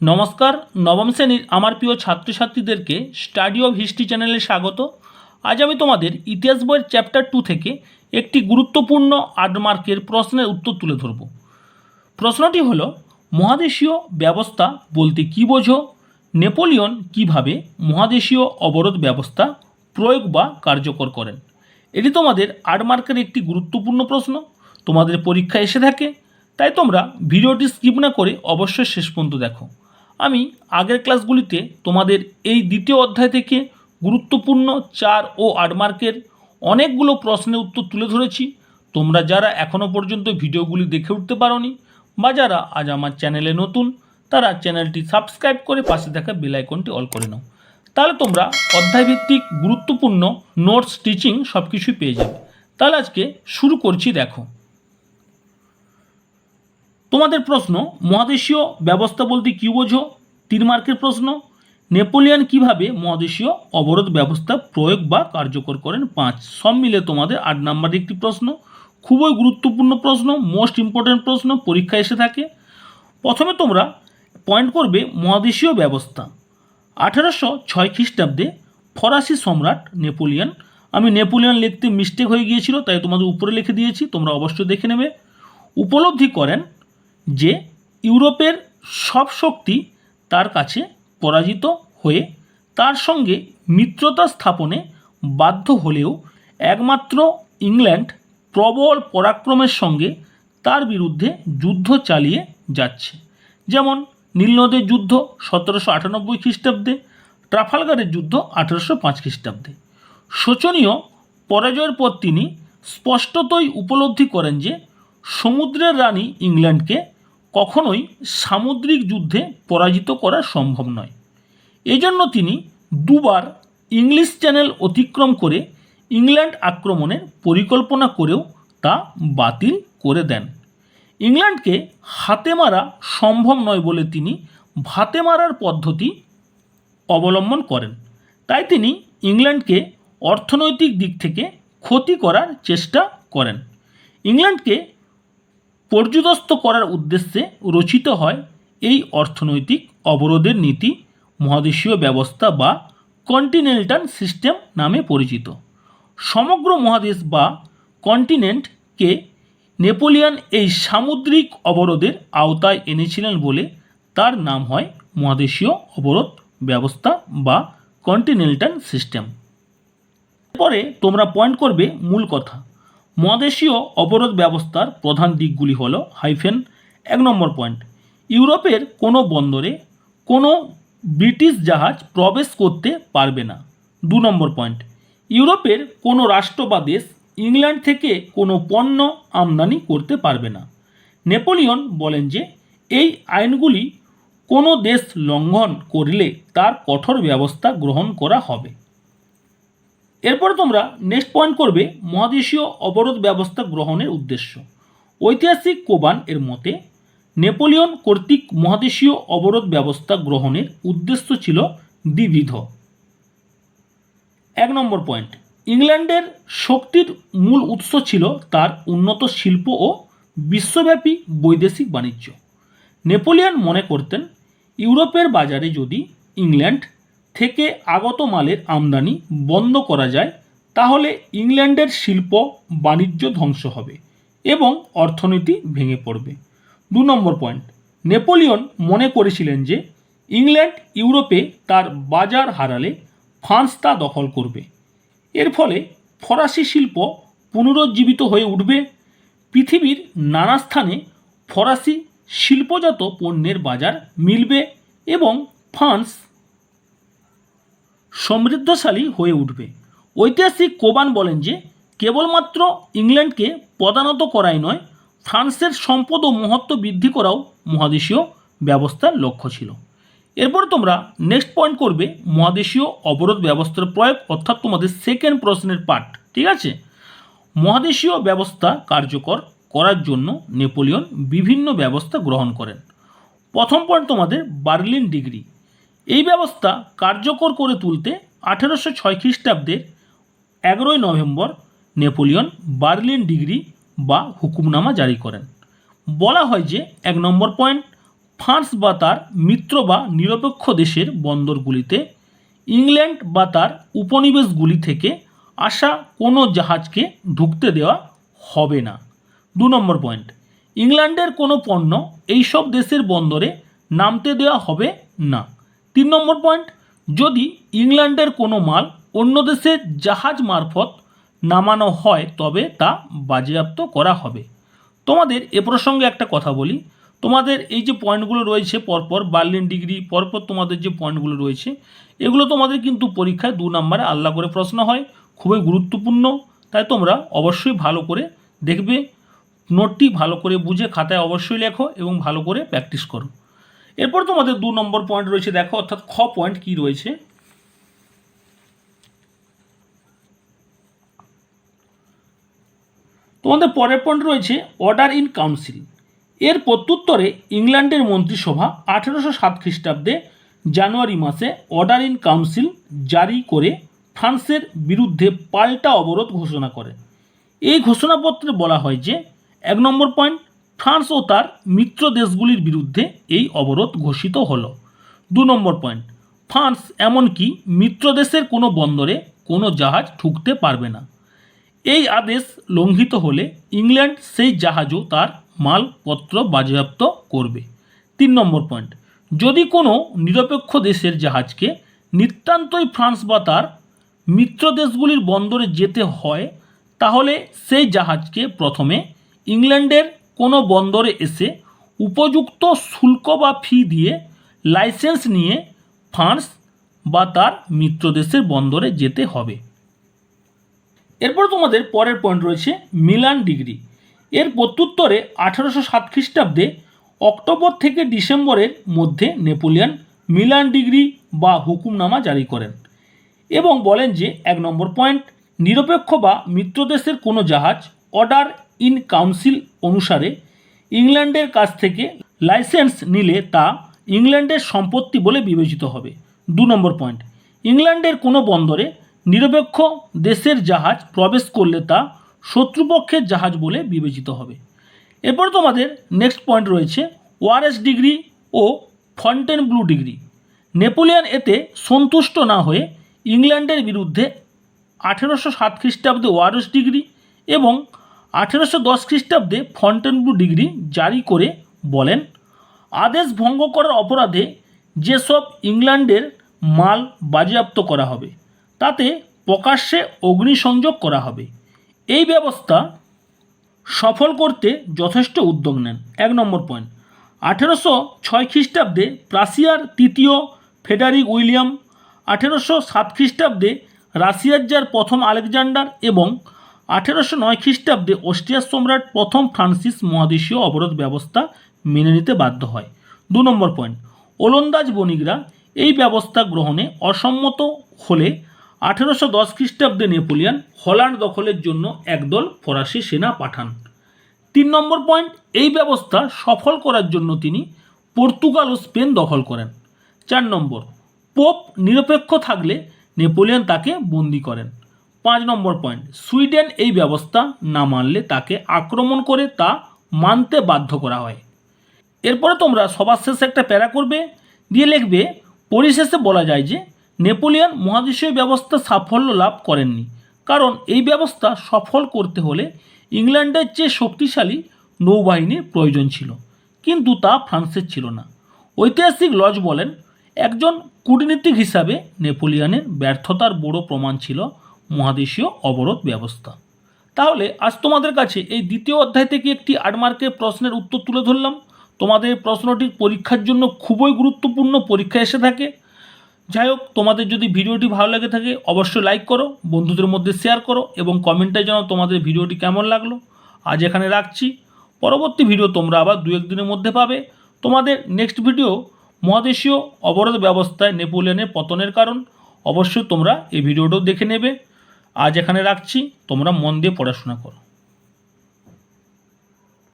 নমস্কার, নবম শ্রেণির আমার প্রিয় ছাত্রছাত্রীদেরকে স্টাডি অফ হিস্ট্রি চ্যানেলে স্বাগত। আজ আমি তোমাদের ইতিহাস বইয়ের চ্যাপ্টার টু থেকে একটি গুরুত্বপূর্ণ আট মার্কের প্রশ্নের উত্তর তুলে ধরব। প্রশ্নটি হল, মহাদেশীয় ব্যবস্থা বলতে কী বোঝো? নেপোলিয়ন কীভাবে মহাদেশীয় অবরোধ ব্যবস্থা প্রয়োগ বা কার্যকর করেন? এটি তোমাদের আট মার্কের একটি গুরুত্বপূর্ণ প্রশ্ন। তোমাদের পরীক্ষা এসে থাকে, তাই তোমরা ভিডিওটি স্কিপ না করে অবশ্যই শেষ পর্যন্ত দেখো। আমি আগের ক্লাসগুলিতে তোমাদের এই দ্বিতীয় অধ্যায় থেকে গুরুত্বপূর্ণ চার ও আট মার্কের অনেকগুলো প্রশ্নের উত্তর তুলে ধরেছি। তোমরা যারা এখনও পর্যন্ত ভিডিওগুলি দেখে উঠতে পারোনি বা যারা আজ আমার চ্যানেলে নতুন, তারা চ্যানেলটি সাবস্ক্রাইব করে পাশে থাকা বেল আইকনটি অল করে নাও। তাহলে তোমরা অধ্যায়ভিত্তিক গুরুত্বপূর্ণ নোটস, টিচিং সব কিছুই পেয়ে যাবে। তাহলে আজকে শুরু করছি, দেখো। তোমাদের প্রশ্ন, মহাদেশীয় ব্যবস্থা বলতে কী বোঝো? তিন মার্কের প্রশ্ন, নেপোলিয়ান কীভাবে মহাদেশীয় অবরোধ ব্যবস্থা প্রয়োগ বা কার্যকর করেন? পাঁচ, সব মিলে তোমাদের আট নম্বরের একটি প্রশ্ন, খুবই গুরুত্বপূর্ণ প্রশ্ন মোস্ট ইম্পর্ট্যান্ট প্রশ্ন, পরীক্ষা এসে থাকে। প্রথমে তোমরা পয়েন্ট করবে মহাদেশীয় ব্যবস্থা। আঠারোশো ছয় খ্রিস্টাব্দে ফরাসি সম্রাট নেপোলিয়ান, আমি নেপোলিয়ান লিখতে মিস্টেক হয়ে গিয়েছিল, তাই তোমাদের উপরে লিখে দিয়েছি, তোমরা অবশ্যই দেখে নেবে। উপলব্ধি করেন যে ইউরোপের সব শক্তি তার কাছে পরাজিত হয়ে তার সঙ্গে মিত্রতা স্থাপনে বাধ্য হলেও একমাত্র ইংল্যান্ড প্রবল পরাক্রমের সঙ্গে তার বিরুদ্ধে যুদ্ধ চালিয়ে যাচ্ছে। যেমন নীলনদের যুদ্ধ সতেরোশো আটানব্বই খ্রিস্টাব্দে, ট্রাফালগারের যুদ্ধ আঠেরোশো পাঁচ খ্রিস্টাব্দে। শোচনীয় পরাজয়ের পর তিনি স্পষ্টতই উপলব্ধি করেন যে সমুদ্রের রানী ইংল্যান্ডকে কখনোই সামুদ্রিক যুদ্ধে পরাজিত করা সম্ভব নয়। এজন্য তিনি দুবার ইংলিশ চ্যানেল অতিক্রম করে ইংল্যান্ড আক্রমণের পরিকল্পনা করেও তা বাতিল করে দেন। ইংল্যান্ডকে হাতে মারা সম্ভব নয় বলে তিনি ভাতে মারার পদ্ধতি অবলম্বন করেন। তাই তিনি ইংল্যান্ডকে অর্থনৈতিক দিক থেকে ক্ষতি করার চেষ্টা করেন। ইংল্যান্ডকে পর্যুদস্ত করার উদ্দেশ্যে রচিত হয় এই অর্থনৈতিক অবরোধের নীতি, মহাদেশীয় ব্যবস্থা বা কন্টিনেন্টাল সিস্টেম নামে পরিচিত। সমগ্র মহাদেশ বা কন্টিনেন্টকে নেপোলিয়ান এই সামুদ্রিক অবরোধের আওতায় এনেছিলেন বলে তার নাম হয় মহাদেশীয় অবরোধ ব্যবস্থা বা কন্টিনেন্টাল সিস্টেম। পরে তোমরা পয়েন্ট করবে মূল কথা। মহাদেশীয় অবরোধ ব্যবস্থার প্রধান দিকগুলি হলো হাইফেন এক নম্বর পয়েন্ট, ইউরোপের কোনো বন্দরে কোনো ব্রিটিশ জাহাজ প্রবেশ করতে পারবে না। দু নম্বর পয়েন্ট, ইউরোপের কোনো রাষ্ট্র বা দেশ ইংল্যান্ড থেকে কোনো পণ্য আমদানি করতে পারবে না। নেপোলিয়ন বলেন যে এই আইনগুলি কোনো দেশ লঙ্ঘন করলে তার কঠোর ব্যবস্থা গ্রহণ করা হবে। এরপরে তোমরা নেক্সট পয়েন্ট করবে মহাদেশীয় অবরোধ ব্যবস্থা গ্রহণের উদ্দেশ্য। ঐতিহাসিক কোবান এর মতে, নেপোলিয়ন কর্তৃক মহাদেশীয় অবরোধ ব্যবস্থা গ্রহণের উদ্দেশ্য ছিল দ্বিবিধ। এক নম্বর পয়েন্ট ইংল্যান্ডের শক্তির মূল উৎস ছিল তার উন্নত শিল্প ও বিশ্বব্যাপী বৈদেশিক বাণিজ্য। নেপোলিয়ন মনে করতেন, ইউরোপের বাজারে যদি ইংল্যান্ড থেকে আগত মালের আমদানি বন্ধ করা যায়, তাহলে ইংল্যান্ডের শিল্প বাণিজ্য ধ্বংস হবে এবং অর্থনীতি ভেঙে পড়বে। দু নম্বর পয়েন্ট, নেপোলিয়ন মনে করেছিলেন যে ইংল্যান্ড ইউরোপে তার বাজার হারালে ফ্রান্স তা দখল করবে। এর ফলে ফরাসি শিল্প পুনরুজ্জীবিত হয়ে উঠবে। পৃথিবীর নানা স্থানে ফরাসি শিল্পজাত পণ্যের বাজার মিলবে এবং ফ্রান্স সমৃদ্ধশালী হয়ে উঠবে। ঐতিহাসিক কোবান বলেন যে, কেবলমাত্র ইংল্যান্ডকে পদানত করাই নয়, ফ্রান্সের সম্পদ ও মহত্ব বৃদ্ধি করাও মহাদেশীয় ব্যবস্থার লক্ষ্য ছিল। এরপরে তোমরা নেক্সট পয়েন্ট করবে, মহাদেশীয় অবরোধ ব্যবস্থার প্রয়োগ, অর্থাৎ তোমাদের সেকেন্ড প্রশ্নের পার্ট ঠিক আছে? মহাদেশীয় ব্যবস্থা কার্যকর করার জন্য নেপোলিয়ন বিভিন্ন ব্যবস্থা গ্রহণ করেন। প্রথম পয়েন্ট তোমাদের বার্লিন ডিগ্রি। এই ব্যবস্থা কার্যকর করে তুলতে আঠেরোশো ছয় খ্রিস্টাব্দের এগারোই নভেম্বর নেপোলিয়ন বার্লিন ডিগ্রি বা হুকুমনামা জারি করেন। বলা হয় যে এক নম্বর পয়েন্ট, ফ্রান্স বা তার মিত্র বা নিরপেক্ষ দেশের বন্দরগুলিতে ইংল্যান্ড বা তার উপনিবেশগুলি থেকে আসা কোনো জাহাজকে ঢুকতে দেওয়া হবে না। দু নম্বর পয়েন্ট, ইংল্যান্ডের কোনো পণ্য এইসব দেশের বন্দরে নামতে দেওয়া হবে না। তিন নম্বর পয়েন্ট যদি ইংল্যান্ডের কোনো মাল অন্য দেশের জাহাজ মারফত নামানো হয়, তবে তা বাজেয়াপ্ত করা হবে। তোমাদের এ প্রসঙ্গে একটা কথা বলি। তোমাদের এই যে পয়েন্টগুলো রয়েছে পরপর, বার্লিন ডিগ্রি, পরপর তোমাদের যে পয়েন্টগুলো রয়েছে, এগুলো তোমাদের কিন্তু পরীক্ষায় দু নম্বরে আল্লাহ করে প্রশ্ন হয়, খুবই গুরুত্বপূর্ণ। তাই তোমরা অবশ্যই ভালো করে দেখবে, নোটটি ভালো করে বুঝে খাতায় অবশ্যই লেখো এবং ভালো করে প্র্যাকটিস করো। এরপর তোমাদের দু নম্বর পয়েন্ট রয়েছে, দেখো, অর্থাৎ খ পয়েন্ট কি রয়েছে? তোমাদের পরের পয়েন্ট রয়েছে অর্ডার ইন কাউন্সিল এর প্রত্যুত্তরে ইংল্যান্ডের মন্ত্রিসভা আঠেরোশো সাত খ্রিস্টাব্দে জানুয়ারি মাসে অর্ডার ইন কাউন্সিল জারি করে ফ্রান্সের বিরুদ্ধে পাল্টা অবরোধ ঘোষণা করে। এই ঘোষণাপত্রে বলা হয় যে, এক নম্বর পয়েন্ট ফ্রান্স ও তার মিত্র দেশগুলির বিরুদ্ধে এই অবরোধ ঘোষিত হলো। দু নম্বর পয়েন্ট ফ্রান্স এমনকি মিত্র দেশের কোনো বন্দরে কোনো জাহাজ ঠুকতে পারবে না। এই আদেশ লঙ্ঘিত হলে ইংল্যান্ড সেই জাহাজও তার মালপত্র বাজেয়াপ্ত করবে। তিন নম্বর পয়েন্ট যদি কোনো নিরপেক্ষ দেশের জাহাজকে নিতান্তই ফ্রান্স বা তার মিত্র দেশগুলির বন্দরে যেতে হয়, তাহলে সেই জাহাজকে প্রথমে ইংল্যান্ডের কোনো বন্দরে এসে উপযুক্ত শুল্ক বা ফি দিয়ে লাইসেন্স নিয়ে ফ্রান্স বা তার মিত্র দেশের বন্দরে যেতে হবে। এরপর তোমাদের পরের পয়েন্ট রয়েছে মিলান ডিগ্রি। এর প্রত্যুত্তরে আঠারোশো সাত খ্রিস্টাব্দে অক্টোবর থেকে ডিসেম্বরের মধ্যে নেপোলিয়ন মিলান ডিগ্রি বা হুকুমনামা জারি করেন এবং বলেন যে এক নম্বর পয়েন্ট নিরপেক্ষ বা মিত্র দেশের কোনো জাহাজ অর্ডার ইন কাউন্সিল অনুসারে ইংল্যান্ডের কাছ থেকে লাইসেন্স নিলে তা ইংল্যান্ডের সম্পত্তি বলে বিবেচিত হবে। দু নম্বর পয়েন্ট। ইংল্যান্ডের কোনো বন্দরে নিরপেক্ষ দেশের জাহাজ প্রবেশ করলে তা শত্রুপক্ষের জাহাজ বলে বিবেচিত হবে। এরপর তোমাদের নেক্সট পয়েন্ট রয়েছে ওয়ারেস ডিগ্রি ও ফন্টেন ব্লু ডিগ্রি। নেপোলিয়ান এতে সন্তুষ্ট না হয়ে ইংল্যান্ডের বিরুদ্ধে আঠেরোশো সাত খ্রিস্টাব্দে ওয়ারেস ডিগ্রি এবং আঠেরোশো দশ খ্রিস্টাব্দে ফন্টেনব্লু ডিগ্রি জারি করে বলেন, আদেশ ভঙ্গ করার অপরাধে যেসব ইংল্যান্ডের মাল বাজেয়াপ্ত করা হবে, তাতে প্রকাশ্যে অগ্নিসংযোগ করা হবে। এই ব্যবস্থা সফল করতে যথেষ্ট উদ্যোগ নেন। এক নম্বর পয়েন্ট। আঠেরোশো ছয় খ্রিস্টাব্দে প্রাসিয়ার তৃতীয় ফেডারিক উইলিয়াম, আঠেরোশো সাত খ্রিস্টাব্দে রাশিয়ার যার প্রথম আলেকজান্ডার এবং আঠেরোশো নয় খ্রিস্টাব্দে অস্ট্রিয়ার সম্রাট প্রথম ফ্রান্সিস মহাদেশীয় অবরোধ ব্যবস্থা মেনে নিতে বাধ্য হয়। দু নম্বর পয়েন্ট, ওলন্দাজ বণিকরা এই ব্যবস্থা গ্রহণে অসম্মত হলে আঠেরোশো দশ খ্রিস্টাব্দে নেপোলিয়ান হল্যান্ড দখলের জন্য একদল ফরাসি সেনা পাঠান। তিন নম্বর পয়েন্ট, এই ব্যবস্থা সফল করার জন্য তিনি পর্তুগাল ও স্পেন দখল করেন। চার নম্বর, পোপ নিরপেক্ষ থাকলে নেপোলিয়ান তাকে বন্দি করেন। পাঁচ নম্বর পয়েন্ট সুইডেন এই ব্যবস্থা না মানলে তাকে আক্রমণ করে তা মানতে বাধ্য করা হয়। এরপরে তোমরা সবার শেষে একটা প্যারা করবে দিয়ে লিখবে, পরিশেষে বলা যায় যে নেপোলিয়ন মহাদেশীয় ব্যবস্থা সাফল্য লাভ করেননি। কারণ এই ব্যবস্থা সফল করতে হলে ইংল্যান্ডের চেয়ে শক্তিশালী নৌবাহিনীর প্রয়োজন ছিল। কিন্তু তা ফ্রান্সের ছিল না। ঐতিহাসিক লজ বলেন, একজন কূটনীতিক হিসাবে নেপোলিয়নের ব্যর্থতার বড় প্রমাণ ছিল মহাদেশীয় অবরোধ ব্যবস্থা। তাহলে আজ তোমাদের কাছে এই দ্বিতীয় অধ্যায় থেকে একটি আট মার্কের প্রশ্নের উত্তর তুলে ধরলাম। তোমাদের প্রশ্নটি পরীক্ষার জন্য খুবই গুরুত্বপূর্ণ পরীক্ষা এসে থাকে। যাই হোক, তোমাদের যদি ভিডিওটি ভালো লেগে থাকে, অবশ্যই লাইক করো, বন্ধুদের মধ্যে শেয়ার করো এবং কমেন্টে জানাও তোমাদের ভিডিওটি কেমন লাগল। আজ এখানে রাখছি। পরবর্তী ভিডিও তোমরা আবার দু একদিনের মধ্যে পাবে। তোমাদের নেক্সট ভিডিও মহাদেশীয় অবরোধ ব্যবস্থায় নেপোলিয়নের পতনের কারণ। অবশ্যই তোমরা এই ভিডিওটাও দেখে নেবে। আজ এখানে রাখছি তোমরা মন দিয়ে পড়াশোনা করো।